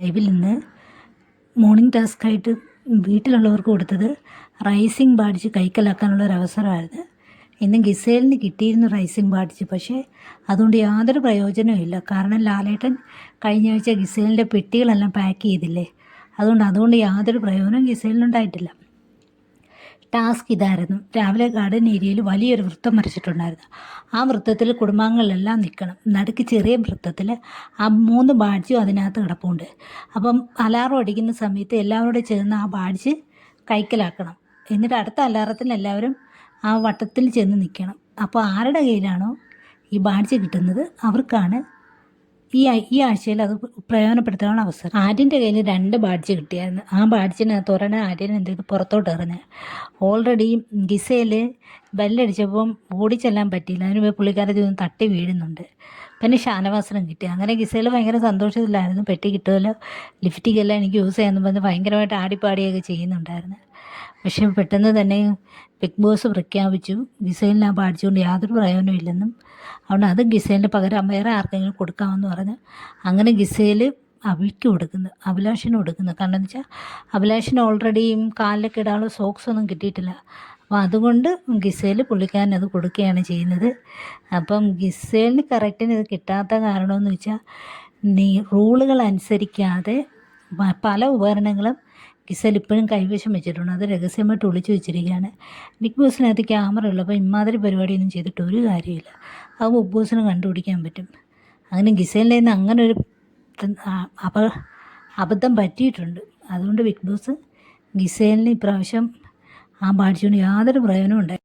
ലൈവിൽ നിന്ന് morning task ആയിട്ട് വീട്ടിലുള്ളവർക്ക് കൊടുത്തത് റൈസിങ് ബാഡ്ജ് കൈക്കലാക്കാനുള്ള ഒരു അവസരമായിരുന്നു ഇന്ന് ഗിസേലിന് കിട്ടിയിരുന്നു റൈസിങ് ബാഡ്ജ് പക്ഷേ അതുകൊണ്ട് യാതൊരു പ്രയോജനവും ഇല്ല. കാരണം ലാലേട്ടൻ കഴിഞ്ഞ ആഴ്ച ഗിസേലിന്റെ പെട്ടികളെല്ലാം പാക്ക് ചെയ്തില്ലേ? അതുകൊണ്ട് അതുകൊണ്ട് യാതൊരു പ്രയോജനവും ഗിസേലിനുണ്ടായിട്ടില്ല. ടാസ്ക് ഇതായിരുന്നു. രാവിലെ ഗാർഡൻ ഏരിയയിൽ വലിയൊരു വൃത്തം വരച്ചിട്ടുണ്ടായിരുന്നു. ആ വൃത്തത്തിൽ കുടുംബാംഗങ്ങളെല്ലാം നിൽക്കണം. നടുക്ക് ചെറിയ വൃത്തത്തിൽ ആ മൂന്ന് ബാഡ്ജും അതിനകത്ത് കിടപ്പുണ്ട്. അപ്പം അലാറം അടിക്കുന്ന സമയത്ത് എല്ലാവരോടും ചേർന്ന് ആ ബാഡ്ജ് കൈക്കലാക്കണം. എന്നിട്ട് അടുത്ത അലാറത്തിന് എല്ലാവരും ആ വട്ടത്തിൽ ചെന്ന് നിൽക്കണം. അപ്പോൾ ആരുടെ കയ്യിലാണോ ഈ ബാഡ്ജ് കിട്ടുന്നത് അവർക്കാണ് ഈ ഈ ആഴ്ചയിൽ അത് പ്രയോജനപ്പെടുത്താനുള്ള അവസരം. ആര്യന്റെ കയ്യിൽ രണ്ട് ബാഡ്ജ് കിട്ടിയായിരുന്നു. ആ ബാഡ്ജിനെ തുറന്ന് ആര്യൻ എന്ത് ചെയ്തു? പുറത്തോട്ട് എറിഞ്ഞ്. ഓൾറെഡി ഗിസയിൽ ബെല്ലടിച്ചപ്പം ഓടിച്ചെല്ലാൻ പറ്റിയില്ല. അതിന് പോയി പുള്ളിക്കാരത്തിൽ നിന്ന് തട്ടി വീഴുന്നുണ്ട്. പിന്നെ ഷാനവാസനം കിട്ടി. അങ്ങനെ ഗിസയിൽ ഭയങ്കര സന്തോഷത്തിലായിരുന്നു. പെട്ടി കിട്ടുമല്ലോ. ലിഫ്റ്റിക്കെല്ലാം എനിക്ക് യൂസ് ചെയ്യാമെന്ന് പറഞ്ഞ് ഭയങ്കരമായിട്ട് ആടിപ്പാടിയൊക്കെ ചെയ്യുന്നുണ്ടായിരുന്നു. പക്ഷേ പെട്ടെന്ന് തന്നെ ബിഗ് ബോസ് പ്രഖ്യാപിച്ചു. ഗിസൈലിന് ആ പാടിച്ചുകൊണ്ട് കൊണ്ട് യാതൊരു പ്രയോജനവും ഇല്ലെന്നും അതുകൊണ്ട് അത് ഗിസൈലിന് പകരം വേറെ ആർക്കെങ്കിലും കൊടുക്കാമെന്ന് പറഞ്ഞ് അങ്ങനെ ഗിസൈൽ അവിക്ക് കൊടുക്കുന്നു അഭിലാഷിന് കൊടുക്കുന്നു. കാരണം എന്ന് വെച്ചാൽ അഭിലാഷിന് ഓൾറെഡി കാലിലൊക്കെ ഇടാനുള്ള സോക്സ് ഒന്നും കിട്ടിയിട്ടില്ല. അപ്പോൾ അതുകൊണ്ട് ഗിസേൽ പുള്ളിക്കാരൻ അത് കൊടുക്കുകയാണ് ചെയ്യുന്നത്. അപ്പം ഗിസേലിന് കറക്റ്റിന് ഇത് കിട്ടാത്ത കാരണമെന്ന് വെച്ചാൽ നീ റൂളുകൾ അനുസരിക്കാതെ പല ഉപകരണങ്ങളും ഗിസൽ ഇപ്പോഴും കൈവശം വെച്ചിട്ടുണ്ട്. അത് രഹസ്യമായിട്ട് ഒളിച്ചു വെച്ചിരിക്കുകയാണ്. ബിഗ് ബോസിനകത്ത് ക്യാമറ ഉള്ളപ്പോൾ ഇമാതിരി പരിപാടിയൊന്നും ചെയ്തിട്ട് ഒരു കാര്യമില്ല അത് ബിഗ് ബോസിന് കണ്ടുപിടിക്കാൻ പറ്റും. അങ്ങനെ ഗിസലിന്റെ നിന്ന് അങ്ങനെ ഒരു അപ അബദ്ധം പറ്റിയിട്ടുണ്ട്. അതുകൊണ്ട് ബിഗ് ബോസ് ഗിസേലിന് ഇപ്രാവശ്യം ആ പാടിച്ചുകൊണ്ട് യാതൊരു പ്രയോജനവും ഉണ്ടായി